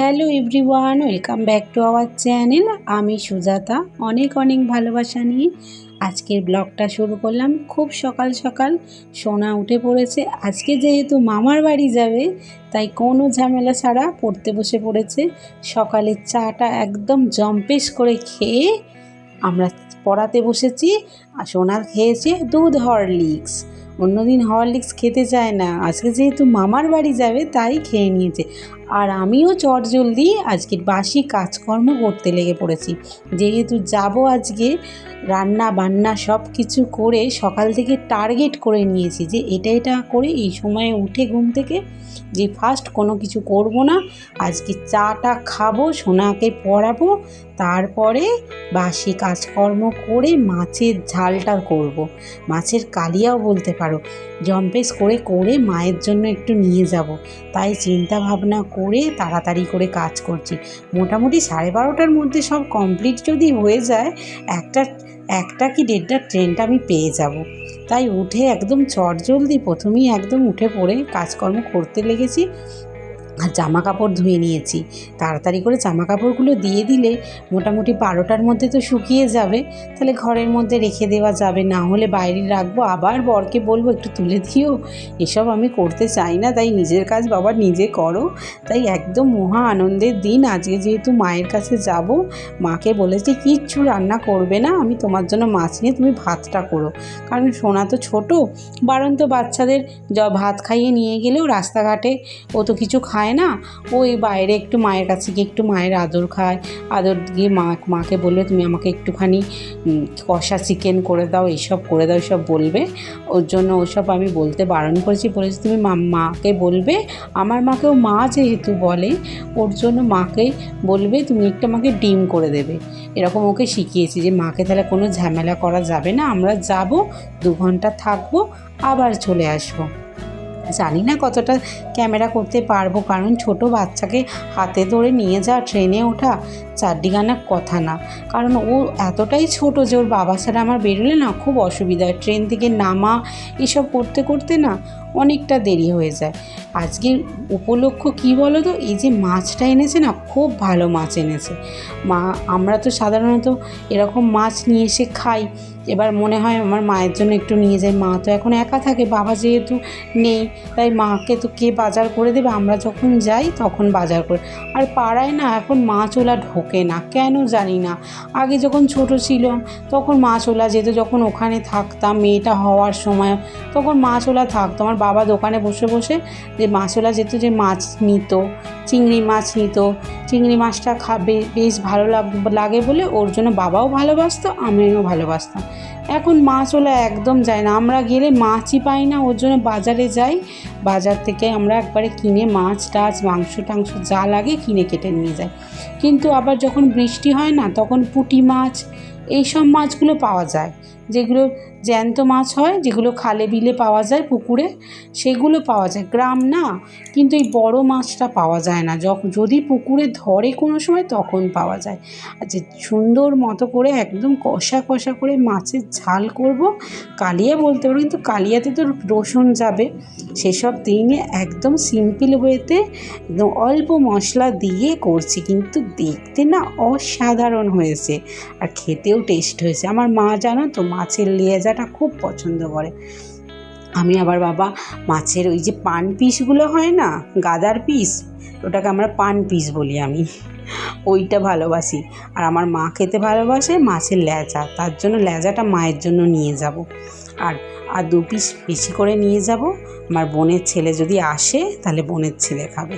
Hello everyone, welcome back to our channel. আমি সুজাতা। অনেক অনেক ভালোবাসা নিয়ে আজকের ব্লগটা শুরু করলাম। খুব সকাল সকাল সোনা উঠে পড়েছে। আজকে যেহেতু মামার বাড়ি যাবে, তাই কোনো ঝামেলা ছাড়া পড়তে বসে পড়েছে। সকালের চাটা একদম জম্পেশ করে খেয়ে আমরা পড়াতে বসেছি আর সোনা খেয়েছে দুধ হরলিক্স। অন্যদিন হরলিক্স খেতে চায় না। আজকে যেহেতু মামার বাড়ি যাবে, তাই খেয়ে নিয়েছে। আর আমিও চটজলদি আজকের বাসি কাজকর্ম করতে লেগে পড়েছি যেহেতু যাব আজকে, রান্না বান্না সব কিছু করে সকাল থেকে টার্গেট করে নিয়েছি যে এটা এটা করে এই সময়ে উঠে ঘুম থেকে যে ফার্স্ট কোনো কিছু করব না, আজকে চাটা খাব, সোনাকে পড়াবো, তারপরে বাসি কাজকর্ম করে মাছের ঝালটা করব। মাছের কালিয়াও বলতে পারো জম্পেস করে করে মায়ের জন্য একটু নিয়ে যাব। তাই চিন্তা ভাবনা করে তাড়াতাড়ি করে কাজ করছি। মোটামুটি সাড়ে বারোটার মধ্যে সব কমপ্লিট যদি হয়ে যায়, একটা একটা কি দেড়টা ট্রেনটা আমি পেয়ে যাব। তাই উঠে একদম চটজলদি প্রথমেই একদম উঠে পড়ে কাজকর্ম করতে লেগেছি। আর জামা কাপড় ধুয়ে নিয়েছি। তাড়াতাড়ি করে জামা কাপড়গুলো দিয়ে দিলে মোটামুটি বারোটার মধ্যে তো শুকিয়ে যাবে, তাহলে ঘরের মধ্যে রেখে দেওয়া যাবে। না হলে বাইরে রাখব, আবার বরকে বলব, একটু তুলে দিও। এসব আমি করতে চাই না, তাই নিজের কাজ বাবা নিজে করো। তাই একদম মহা আনন্দের দিন। আজকে যেহেতু মায়ের কাছে যাব, মাকে বলেছি, কিচ্ছু রান্না করবে না, আমি তোমার জন্য মাছ নিয়ে তুমি ভাতটা করো। কারণ সোনা তো ছোটো বারন্ত বাচ্চাদের ভাত খাইয়ে নিয়ে গেলেও রাস্তাঘাটে ও তো কিছু খায় খায় না? ওই বাইরে একটু মায়ের কাছে গিয়ে একটু মায়ের আদর খায়। আদর গিয়ে মা, মাকে বলবে তুমি আমাকে একটুখানি কষা চিকেন করে দাও, এইসব করে দাও, এইসব বলবে। ওর জন্য ওসব আমি বলতে বারণ করেছি। বলেছি, তুমি মাকে বলবে? আমার মাকেও মা যেহেতু বলে, ওর জন্য মাকে বলবে, তুমি একটু আমাকে ডিম করে দেবে। এরকম ওকে শিখিয়েছি যে, মাকে তাহলে কোনো ঝামেলা করা যাবে না। আমরা যাব, দু ঘণ্টা থাকব, আবার চলে আসব। জানি না কতটা ক্যামেরা করতে পারব, কারণ ছোট বাচ্চাকে হাতে ধরে নিয়ে যাওয়া ট্রেনে ওঠা চারডিগানার কথা না। কারণ ও এতটাই ছোট যে ওর বাবা ছাড়া আমার বেরোলে না খুব অসুবিধা হয়। ট্রেন থেকে নামা, এসব করতে করতে না অনেকটা দেরি হয়ে যায়। আজকের উপলক্ষ কী বলো তো এই যে মাছটা এনেছে না, খুব ভালো মাছ এনেছে। মা, আমরা তো সাধারণত এরকম মাছ নিয়ে এসে খাই। এবার মনে হয় আমার মায়ের জন্য একটু নিয়ে যাই। মা তো এখন একা থাকে, বাবা যেহেতু নেই, তাই মাকে তো কে বাজার করে দেবে? আমরা যখন যাই তখন বাজার করে। আর পাড়ায় না এখন মাছ ওলা ঢোকে না, কেন জানি না। আগে যখন ছোট ছিল তখন মাছ ওলা যেত। যখন ওখানে থাকতাম, মেয়েটা হওয়ার সময়, তখন মাছ ওলা থাকতো। আমার বাবা দোকানে বসে বসে যে মাছওয়ালা যেত যে মাছ নিত, চিংড়ি মাছ নিত, চিংড়ি মাছটা খাবে, বেশ ভালো লাগে বলে ওর জন্য বাবাও ভালোবাসত, আমিও ভালোবাসতাম। এখন মাছওয়ালা একদম যায় না, আমরা গেলে মাছই পাই না, ওর জন্য বাজারে যাই, বাজার থেকে আমরা একবারে কিনে মাছ, টাছ, মাংস টাংস যা লাগে কিনে কেটে নিয়ে যাই। কিন্তু আবার যখন বৃষ্টি হয় না, তখন পুঁটি মাছ এইসব মাছগুলো পাওয়া যায়। যেগুলো জ্যান্ত মাছ হয়, যেগুলো খালে বিলে পাওয়া যায়, পুকুরে, সেগুলো পাওয়া যায়। গ্রাম না, কিন্তু এই বড় মাছটা পাওয়া যায় না। যখন যদি পুকুরে ধরে কোনো সময়, তখন পাওয়া যায়। আর যে সুন্দর মতো করে একদম কষা কষা করে মাছের ঝাল করব, কালিয়া বলতে পারো, কিন্তু কালিয়াতে তো রসুন যাবে। সেসব দিনে একদম সিম্পল ওয়েতে একদম অল্প মশলা দিয়ে করছি, কিন্তু দেখতে না অসাধারণ হয়েছে। আর খেতেও টেস্ট হয়েছে। আমার মা জানো তো, মাছের লেজাটা খুব পছন্দ করে। আমি আবার বাবা, মাছের ওই যে পান পিসগুলো হয় না, গাদার পিস ওটাকে আমরা পান পিস বলি আমি। ওইটা ভালোবাসি। আর আমার মা খেতে ভালোবাসে মাছের লেজা তার জন্য লেজাটা মায়ের জন্য নিয়ে যাব। আর আর দু পিস বেশি করে নিয়ে যাব। আমার বোনের ছেলে যদি আসে, তাহলে বোনের ছেলে খাবে।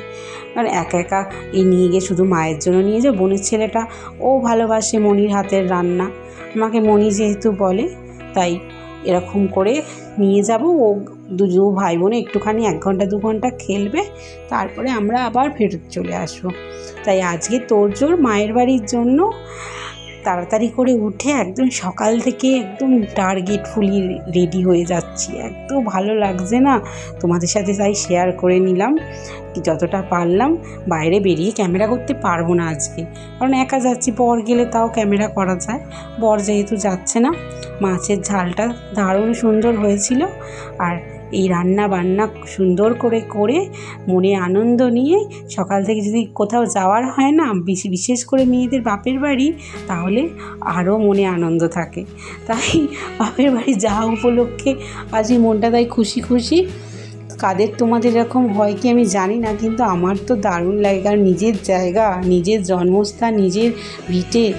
কারণ একা একা এই নিয়ে গিয়ে শুধু মায়ের জন্য নিয়ে যাও। বোনের ছেলেটা, ও ভালোবাসে মনির হাতের রান্না। আমাকে মনি যেহেতু বলে, তাই এরকম করে নিয়ে যাব। ও দু ভাই বোনে একটুখানি এক ঘণ্টা, দু ঘণ্টা খেলবে, তারপরে আমরা আবার ফেরত চলে আসব। তাই আজকে তোর জোর মায়ের বাড়ির জন্য তাড়াতাড়ি করে উঠে একদম সকাল থেকে একদম টার্গেট ফুলি রেডি হয়ে যাচ্ছি। এত ভালো লাগছে না? তোমাদের সাথে তাই শেয়ার করে নিলাম যতটা পারলাম। বাইরে বেরিয়ে ক্যামেরা করতে পারব না আজকে। কারণ একা যাচ্ছি, বর গেলে তাও ক্যামেরা করা যায়। বর যেহেতু যাচ্ছে না, মাছের ঝালটা দারুণ সুন্দর হয়েছিল। আর এই রান্না বান্না সুন্দর করে করে মনে আনন্দ নিয়ে সকাল থেকে যদি কোথাও যাওয়ার হয় না, বেশি- বিশেষ করে মেয়েদের বাপের বাড়ি, তাহলে আরও মনে আনন্দ থাকে। তাই বাপের বাড়ি যাওয়া উপলক্ষে আজকে মনটা তাই খুশি খুশি। কাদের তোমাদের এরকম হয় কি আমি জানি না, কিন্তু আমার তো দারুণ লাগে। কারণ নিজের জায়গা, নিজের জন্মস্থান, নিজের ভিটে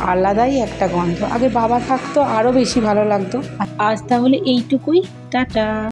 আলাদাই একটা গন্ধ। আগে বাবা থাকতো আরও বেশি ভালো লাগতো। আজ তাহলে এইটুকুই। টাটা।